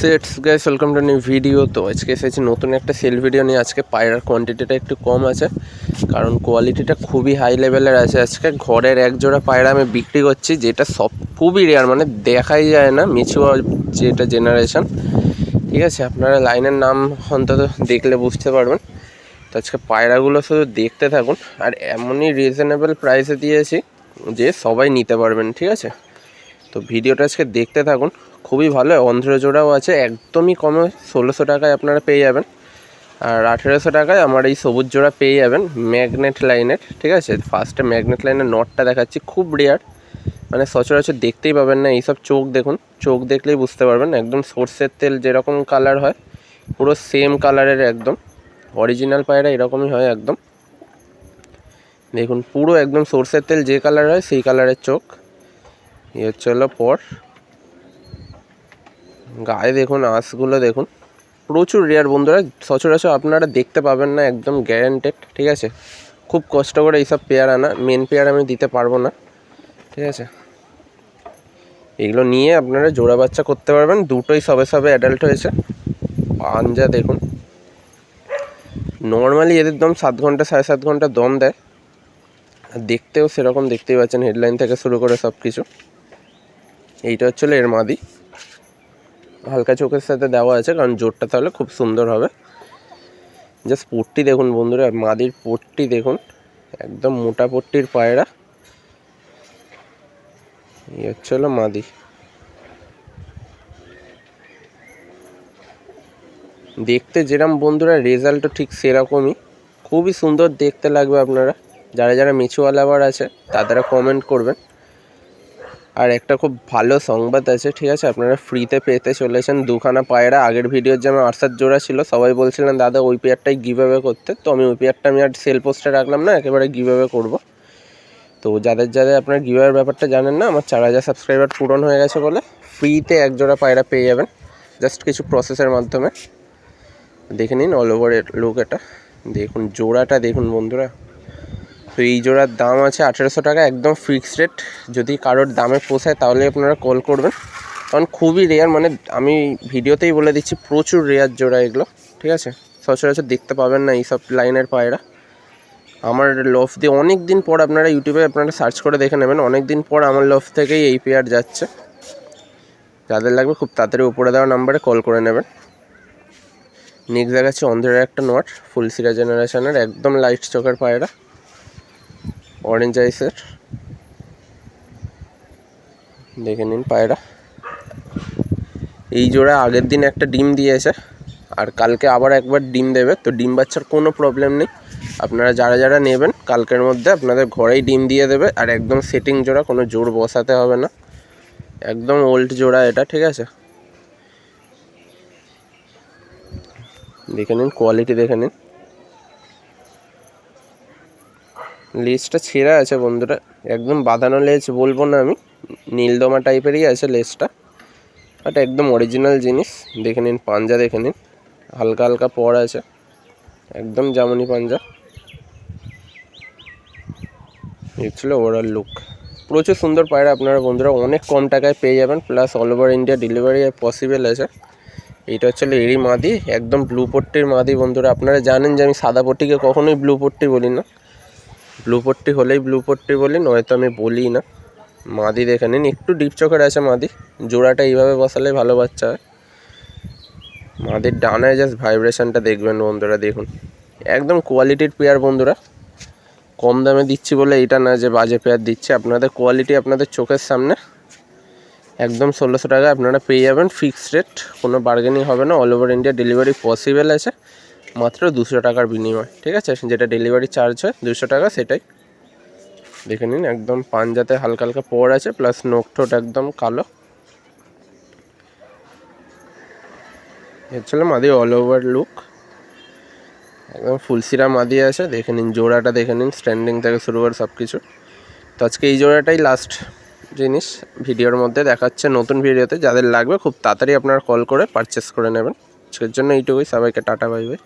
Sets guys welcome to new video তো আজকে এসেছি নতুন একটা সেল ভিডিও নিয়ে। আজকে পায়রার কোয়ান্টিটিটা একটু কম আছে, কারণ কোয়ালিটিটা খুবই হাই লেভেলের আছে। আজকে ঘরের এক জোড়া পায়রা আমি বিক্রি করছি, যেটা সব খুবই রেয়ার মানে দেখাই যায় না মিচুয়া যেটা জেনারেশন ঠিক আছে, আপনারা লাইনের নাম অন্তত দেখলে বুঝতে পারবেন। তো আজকে পায়রাগুলো শুধু দেখতে থাকুন, আর এমনই রিজনেবল প্রাইসে দিয়েছি যে সবাই নিতে পারবেন, ঠিক আছে? তো ভিডিওটা আজকে দেখতে থাকুন। খুবই ভালো, অন্ধ্র জোড়াও আছে, একদমই কমে ষোলোশো টাকায় আপনারা পেয়ে যাবেন। আর আঠেরোশো টাকায় আমার এই সবুজ জোড়া পেয়ে যাবেন ম্যাগনেট লাইনের ঠিক আছে? ফার্স্টে ম্যাগনেট লাইনের নটটা দেখাচ্ছি, খুব রেয়ার মানে সচরাচর দেখতেই পাবেন না, এইসব চোখ দেখুন, চোখ দেখলেই বুঝতে পারবেন, একদম সর্ষের তেল যেরকম কালার হয়, পুরো সেম কালারের একদম। অরিজিনাল পায়রা এরকমই হয় একদম। দেখুন, পুরো একদম সর্ষের তেল যে কালার হয়, সেই কালারের চোখ। এই হচ্ছে হলো পর। গায়ে দেখুন, আঁশগুলো দেখুন। প্রচুর রেয়ার বন্ধুরা, সচরাচর আপনারা দেখতে পাবেন না, একদম গ্যারান্টেড ঠিক আছে? খুব কষ্ট করে এইসব পেয়ার আনা মেন পেয়ার আমি দিতে পারব না, ঠিক আছে? এগুলো নিয়ে আপনারা জোড়া বাচ্চা করতে পারবেন, দুটোই সবে সবে অ্যাডাল্ট হয়েছে। পাঞ্জা দেখুন। নর্মালি এদের দম সাত ঘণ্টা, সাড়ে সাত ঘণ্টা দম দেয়। দেখতেও সেরকম দেখতেই পাচ্ছেন হেডলাইন থেকে শুরু করে সব কিছু এইটা হচ্ছিল এর মাদি। হালকা চোখের সাথে দেওয়া আছে, কারণ জোরটা তাহলে খুব সুন্দর হবে। জাস্ট পট্টি দেখুন বন্ধুরা, মাদির পট্টি দেখুন, একদম মোটা পট্টির পায়রা। এই হচ্ছে হলো মাদি। দেখতে যেরকম বন্ধুরা, রেজাল্টও ঠিক সেরকমই। খুবই সুন্দর দেখতে লাগবে আপনারা। যারা যারা আবার আছে তারা কমেন্ট করবেন। আর একটা খুব ভালো সংবাদ আছে, ঠিক আছে? আপনারা ফ্রিতে পেতে চলেছেন দুখানা পায়রা। আগের ভিডিওর যে আমার আটসাত জোড়া ছিল, সবাই বলছিলেন, দাদা, ওই পেয়ারটাই গিভ করতে। তো আমি ওই পেয়ারটা আমি আর সেল পোস্টে রাখলাম না, একেবারে গিভ অ্যাওয়ে করব। তো যাদের যাদের আপনার গিভ অ্যাওয়ের ব্যাপারটা জানেন না, আমার চার হাজার সাবস্ক্রাইবার পূরণ হয়ে গেছে বলে ফ্রিতে এক জোড়া পায়রা পেয়ে যাবেন জাস্ট কিছু প্রসেসের মাধ্যমে। দেখে নিন অল ওভার লুক এটা। দেখুন, জোড়াটা দেখুন বন্ধুরা। এই জোড়ার দাম আছে আঠেরোশো টাকা, একদম ফিক্সড রেট যদি কারোর দামে পোষায়, তাহলে আপনারা কল করবেন। কারণ খুবই রেয়ার মানে আমি ভিডিওতেই বলে দিচ্ছি, প্রচুর রেয়ার জোড়া এগুলো, ঠিক আছে? সচরাচর দেখতে পাবেন না এইসব লাইনের পায়রা। আমার লফ দিয়ে অনেক দিন পর আপনারা ইউটিউবে আপনারা সার্চ করে দেখে নেবেন। অনেক দিন পর আমার লফ থেকেই এই পেয়ার যাচ্ছে। যাদের লাগবে খুব তাড়াতাড়ি উপরে দেওয়া নাম্বারে কল করে নেবেন। নেক্সট দেখাচ্ছে অন্ধ্রের একটা নট ফুল সিরা জেনারেশনের একদম লাইট চোখের পায়রা। অরেঞ্জ আইসের দেখে নিন পায়রা। এই জোড়া আগের দিন একটা ডিম দিয়েছে, আর কালকে আবার একবার ডিম দেবে, তো ডিম বাচ্চার কোনো প্রবলেম নেই। আপনারা যারা যারা নেবেন, কালকের মধ্যে আপনাদের ঘরেই ডিম দিয়ে দেবে, আর একদম সেটিং জোড়া, কোনো জোর বসাতে হবে না। একদম ওল্ড জোড়া এটা, ঠিক আছে? দেখে নিন কোয়ালিটি দেখে নিন। লেজটা ছেঁড়া আছে বন্ধুরা। একদম বাঁধানো লেজ বলব না আমি। নীলদমা টাইপেরই আছে লেজটা। বাট একদম অরিজিনাল জিনিস। দেখে নিন, পাঞ্জা দেখে নিন। হালকা হালকা পর আছে। একদম জামনি পাঞ্জা। ছিল ওভারঅল লুক প্রচুর সুন্দর পায়রা আপনারা বন্ধুরা। অনেক কম টাকায় পেয়ে যাবেন। Plus all over India delivery possible আছে। এইটা হচ্ছে এরই মাদি। একদম ব্লু পট্টির মাদি বন্ধুরা। আপনারা জানেন যে আমি সাদা পট্টিকে কখনোই ব্লু পট্টি বলি না। ব্লু পট্টি হলেই ব্লু পট্টি বলি, নয়তো আমি বলি না। মাদি দেখে নিন, একটু ডিপ চোখের আছে মাদি। জোড়াটা এইভাবে বসালে ভালো বাচ্চা হয়। মাদির ডানায় জাস্ট ভাইব্রেশনটা দেখবেন বন্ধুরা, দেখুন। একদম কোয়ালিটির পেয়ার বন্ধুরা। কম দামে দিচ্ছি বলে এটা না যে বাজে পেয়ার দিচ্ছে। আপনাদের কোয়ালিটি আপনাদের চোখের সামনে। একদম ষোলোশো টাকায় আপনারা পেয়ে যাবেন ফিক্সড রেট কোনো বার্গেনিং হবে না। All over India delivery possible আছে। মাত্র দুশো টাকার বিনিময়, ঠিক আছে? যেটা ডেলিভারি চার্জ হয়, দুশো টাকা সেটাই। দেখে নিন, একদম পাঞ্জাতে হালকা হালকা পর আছে প্লাস নোক ঠোঁট একদম কালো। হচ্ছিল মাদি অল ওভার লুক একদম ফুলসিরা মাদি আছে, দেখে নিন, জোড়াটা দেখে নিন স্ট্যান্ডিং থেকে শুরু করে সব কিছু তো আজকে এই জোড়াটাই লাস্ট জিনিস, ভিডিওর মধ্যে দেখাচ্ছে নতুন ভিডিওতে। যাদের লাগবে খুব তাড়াতাড়ি আপনারা কল করে পারচেস করে নেবেন। আজকের জন্য এইটুকুই, সবাইকে টাটা বাই বাই